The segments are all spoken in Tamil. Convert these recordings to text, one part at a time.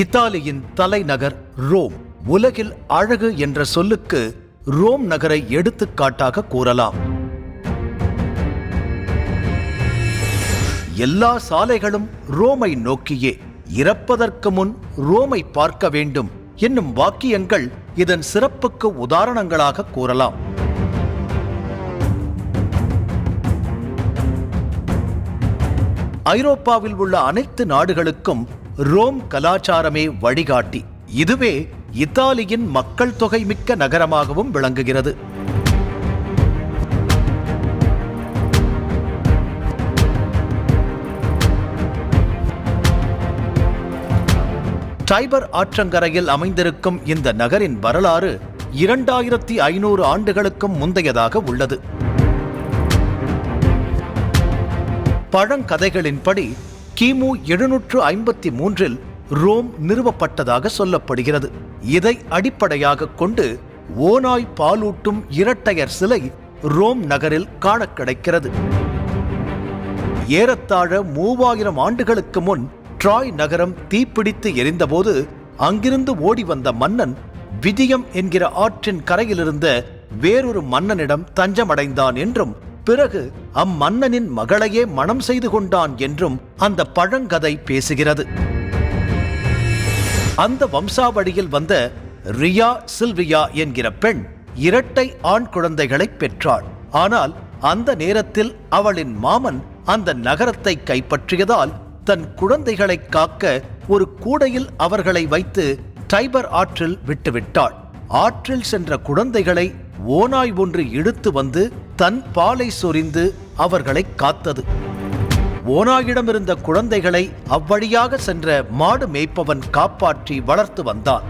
இத்தாலியின் தலைநகர் ரோம் உலகில் அழகு என்ற சொல்லுக்கு ரோம் நகரை எடுத்துக்காட்டாக கூறலாம். எல்லா சாலைகளும் ரோமை நோக்கியே இறப்பதற்கு முன் ரோமை பார்க்க வேண்டும் என்னும் வாக்கியங்கள் இதன் சிறப்புக்கு உதாரணங்களாக கூறலாம். ஐரோப்பாவில் உள்ள அனைத்து நாடுகளுக்கும் ரோம் கலாச்சாரமே வழிகாட்டி. இதுவே இத்தாலியின் மக்கள் தொகை மிக்க நகரமாகவும் விளங்குகிறது. டைபர் ஆற்றங்கரையில் அமைந்திருக்கும் இந்த நகரின் வரலாறு இரண்டாயிரத்தி ஐநூறு ஆண்டுகளுக்கும் முந்தையதாக உள்ளது. பழங்கதைகளின்படி கிமு எழுநூற்று ஐம்பத்தி மூன்றில் ரோம் நிறுவப்பட்டதாக சொல்லப்படுகிறது. இதை அடிப்படையாக கொண்டு ஓநாய் பாலூட்டும் இரட்டையர் சிலை ரோம் நகரில் காண கிடைக்கிறது. ஏறத்தாழ மூவாயிரம் ஆண்டுகளுக்கு முன் ட்ராய் நகரம் தீப்பிடித்து எரிந்தபோது அங்கிருந்து ஓடி வந்த மன்னன் விஜயம் என்கிற ஆற்றின் கரையிலிருந்த வேறொரு மன்னனிடம் தஞ்சமடைந்தான் என்றும் பிறகு அம்மன்னனின் மகளையே மணம் செய்து கொண்டான் என்றும் அந்த பழங்கதை பேசுகிறது. அந்த வம்சாவழியில் வந்த ரியா சில்வியா என்கிற பெண் இரட்டை ஆண் குழந்தைகளை பெற்றாள். ஆனால் அந்த நேரத்தில் அவளின் மாமன் அந்த நகரத்தை கைப்பற்றியதால் தன் குழந்தைகளை காக்க ஒரு கூடையில் அவர்களை வைத்து டைபர் ஆற்றில் விட்டுவிட்டாள். ஆற்றில் சென்ற குழந்தைகளை ஓநாய் ஒன்று இழுத்து வந்து தன் பாலை சொரிந்து அவர்களை காத்தது. ஓநாயிடமிருந்த குழந்தைகளை அவ்வழியாக சென்ற மாடு மேய்ப்பவன் காப்பாற்றி வளர்த்து வந்தான்.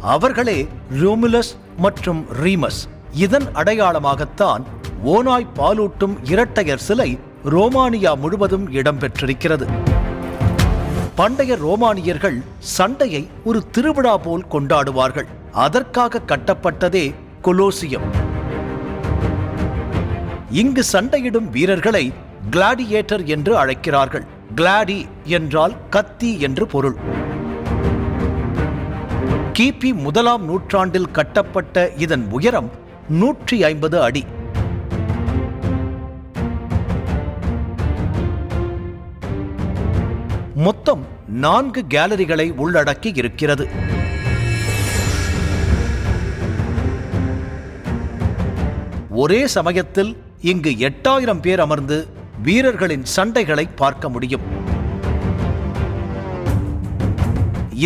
அவர்களே ரோமுலஸ் மற்றும் ரீமஸ். இதன் அடையாளமாகத்தான் ஓநாய் பாலூட்டும் இரட்டையர் சிலை ரோமானியா முழுவதும் இடம்பெற்றிருக்கிறது. பண்டைய ரோமானியர்கள் சண்டையை ஒரு திருவிழா போல் கொண்டாடுவார்கள். அதற்காக கட்டப்பட்டதே கொலோசியம். இங்கு சண்டையிடும் வீரர்களை கிளாடியேட்டர் என்று அழைக்கிறார்கள். கிளாடி என்றால் கத்தி என்று பொருள். கிபி முதலாம் நூற்றாண்டில் கட்டப்பட்ட இதன் உயரம் நூற்றி ஐம்பது அடி. மொத்தம் நான்கு கேலரிகளை உள்ளடக்கி இருக்கிறது. ஒரே சமயத்தில் இங்கு எட்டாயிரம் பேர் அமர்ந்து வீரர்களின் சண்டைகளை பார்க்க முடியும்.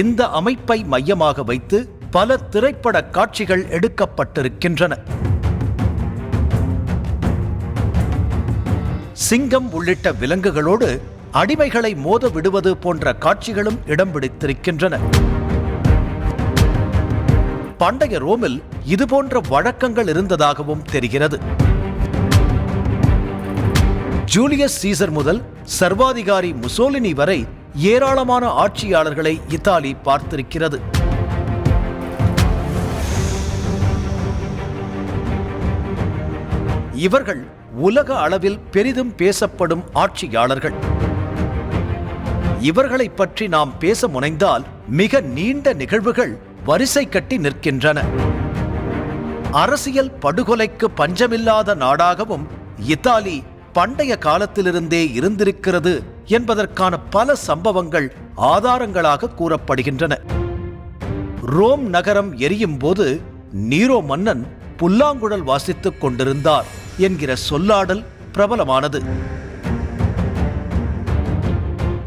இந்த அமைப்பை மையமாக வைத்து பல திரைப்பட காட்சிகள் எடுக்கப்பட்டிருக்கின்றன. சிங்கம் உள்ளிட்ட விலங்குகளோடு அடிமைகளை மோத விடுவது போன்ற காட்சிகளும் இடம் பிடித்திருக்கின்றன. பண்டைய ரோமில் இதுபோன்ற வழக்கங்கள் இருந்ததாகவும் தெரிகிறது. ஜூலியஸ் சீசர் முதல் சர்வாதிகாரி முசோலினி வரை ஏராளமான ஆட்சியாளர்களை இத்தாலி பார்த்திருக்கிறது. இவர்கள் உலக அளவில் பெரிதும் பேசப்படும் ஆட்சியாளர்கள். இவர்களை பற்றி நாம் பேச முனைந்தால் மிக நீண்ட நிகழ்வுகள் வரிசை கட்டி நிற்கின்றன. அரசியல் படுகொலைக்கு பஞ்சமில்லாத நாடாகவும் இத்தாலி பண்டைய காலத்திலிருந்தே இருந்திருக்கிறது என்பதற்கான பல சம்பவங்கள் ஆதாரங்களாக கூறப்படுகின்றன. ரோம் நகரம் எரியும் போது நீரோ மன்னன் புல்லாங்குழல் வாசித்துக் கொண்டிருந்தார் என்கிற சொல்லாடல் பிரபலமானது.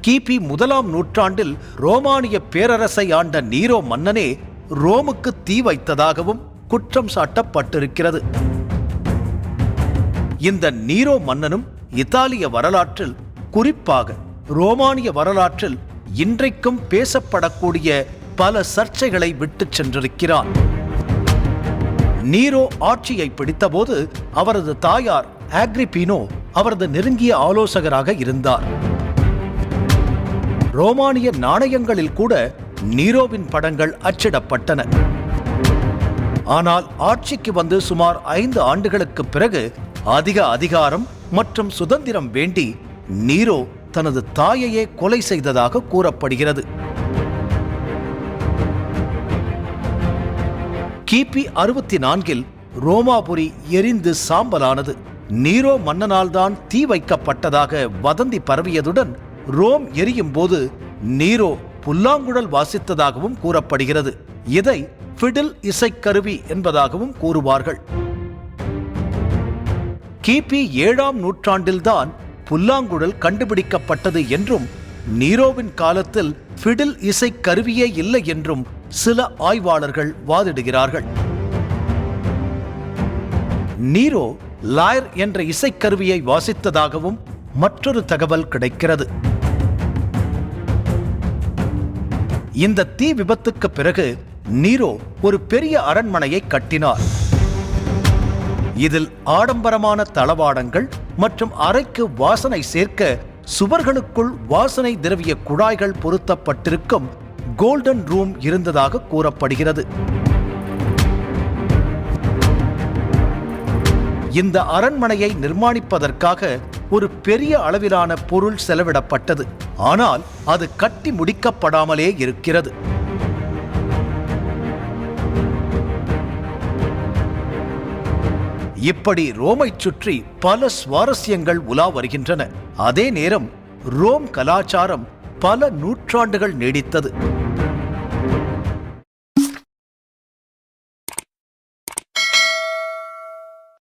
கிபி முதலாம் நூற்றாண்டில் ரோமானிய பேரரசை ஆண்ட நீரோ மன்னனே ரோமுக்கு தீ வைத்ததாகவும் குற்றம் சாட்டப்பட்டிருக்கிறது. இந்த நீரோ மன்னனும் இத்தாலிய வரலாற்றில் குறிப்பாக ரோமானிய வரலாற்றில் இன்றைக்கும் பேசப்படக்கூடிய பல சர்ச்சைகளை விட்டுச் சென்றிருக்கிறான். நீரோ ஆட்சியை பிடித்தபோது அவரது தாயார் ஆக்ரிபீனோ அவரது நெருங்கிய ஆலோசகராக இருந்தார். ரோமானிய நாணயங்களில் கூட நீரோவின் படங்கள் அச்சிடப்பட்டன. ஆனால் ஆட்சிக்கு வந்து சுமார் ஐந்து ஆண்டுகளுக்கு பிறகு அதிக அதிகாரம் மற்றும் சுதந்திரம் வேண்டி நீரோ தனது தாயையே கொலை செய்ததாக கூறப்படுகிறது. கிபி அறுபத்தி நான்கில் ரோமாபுரி எரிந்து சாம்பலானது. நீரோ மன்னனால்தான் தீ வைக்கப்பட்டதாக வதந்தி பரவியதுடன் ரோம் எரியும் போது நீரோ புல்லாங்குழல் வாசித்ததாகவும் கூறப்படுகிறது. இதை ஃபிடில் இசைக்கருவி என்பதாகவும் கூறுவார்கள். கிபி ஏழாம் நூற்றாண்டில்தான் புல்லாங்குழல் கண்டுபிடிக்கப்பட்டது என்றும் நீரோவின் காலத்தில் ஃபிடில் இசைக்கருவியே இல்லை என்றும் சில ஆய்வாளர்கள் வாதிடுகிறார்கள். நீரோ லாயர் என்ற இசைக்கருவியை வாசித்ததாகவும் மற்றொரு தகவல் கிடைக்கிறது. இந்த தீ விபத்துக்கு பிறகு நீரோ ஒரு பெரிய அரண்மனையை கட்டினார். இதில் ஆடம்பரமான தளவாடங்கள் மற்றும் அறைக்கு வாசனை சேர்க்க சுவர்களுக்குள் வாசனை திரவிய குழாய்கள் பொருத்தப்பட்டிருக்கும் கோல்டன் ரூம் இருந்ததாக கூறப்படுகிறது. இந்த அரண்மனையை நிர்மாணிப்பதற்காக ஒரு பெரிய அளவிலான பொருள் செலவிடப்பட்டது. ஆனால் அது கட்டி முடிக்கப்படாமலே இருக்கிறது. இப்படி ரோமைச் சுற்றி பல சுவாரஸ்யங்கள் உலா வருகின்றன. அதே நேரம் ரோம் கலாச்சாரம் பல நூற்றாண்டுகள் நீடித்தது.